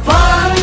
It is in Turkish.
Ben